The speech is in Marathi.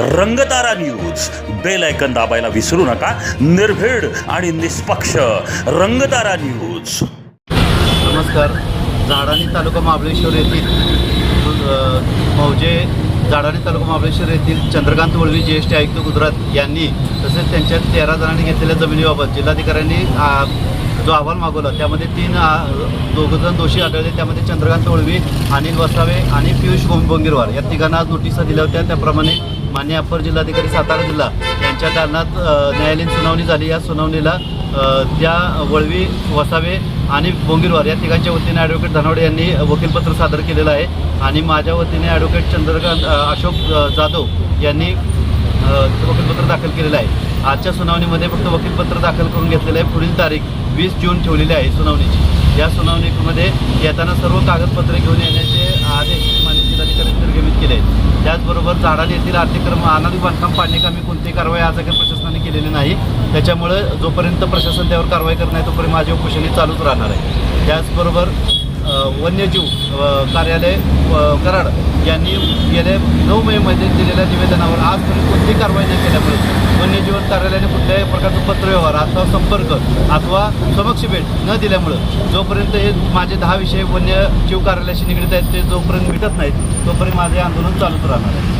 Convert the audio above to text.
रंगतारा न्यूज बेल ऐकन दाबायला विसरू नका. निर्भीड आणि निष्पक्ष रंगतारा न्यूज नमस्कार. झाडाणी तालुका महाबळेश्वर येथील मौजे झाडाणी तालुका महाबळेश्वर येथील चंद्रकांत वळवी ज्येष्ठ आयुक्त गुजरात यांनी तसेच त्यांच्या तेरा जणांनी घेतलेल्या जमिनीबाबत जिल्हाधिकाऱ्यांनी जो अहवाल मागवला त्यामध्ये तीन दोघंजण दोषी आढळले. त्यामध्ये चंद्रकांत वळवी अनिल वसावे आणि पियुष गोंबोंगिरवार. या तिघांना आज नोटिसा दिल्या होत्या. त्याप्रमाणे मान्य अप्पर जिल्हाधिकारी सातारा जिल्हा यांच्या कारणात न्यायालयीन सुनावणी झाली. या सुनावणीला त्या वळवी वसावे आणि बोंगीरवार या तिघांच्या वतीने ॲडव्होकेट धनावडे यांनी वकीलपत्र सादर केलेलं आहे. आणि माझ्या वतीने ॲडव्होकेट चंद्रकांत अशोक जाधव यांनी वकीलपत्र दाखल केलेलं आहे. आजच्या सुनावणीमध्ये फक्त वकीलपत्र दाखल करून घेतलेलं आहे. पुढील तारीख वीस जून ठेवलेली आहे सुनावणीची. या सुनावणीमध्ये येताना सर्व कागदपत्रे घेऊन येण्याची आदेश मान्य जिल्हाधिकाऱ्यांनी निर्गमित केले आहेत त्याचबरोबर झाडाला येथील अतिक्रम क्रम अनादी बांधकाम पाडणेकामी कोणतीही कारवाई आज काही प्रशासनाने केलेली नाही. त्याच्यामुळे जोपर्यंत प्रशासन त्यावर कारवाई करत नाही तोपर्यंत माझी उपोषणी चालूच राहणार आहे. त्याचबरोबर वन्यजीव कार्यालय कराड यांनी गेल्या नऊ मेमध्ये दिलेल्या निवेदनावर आजपर्यंत कोणती कारवाई न केल्यामुळे वन्यजीवन कार्यालयाने कुठल्याही प्रकारचं पत्रव्यवहार अथवा संपर्क अथवा समक्ष भेट न दिल्यामुळं जोपर्यंत हे माझे दहा विषय वन्यजीव कार्यालयाशी निगडीत आहेत ते जोपर्यंत मिटत नाहीत तोपर्यंत माझे आंदोलन चालूच राहणार आहे.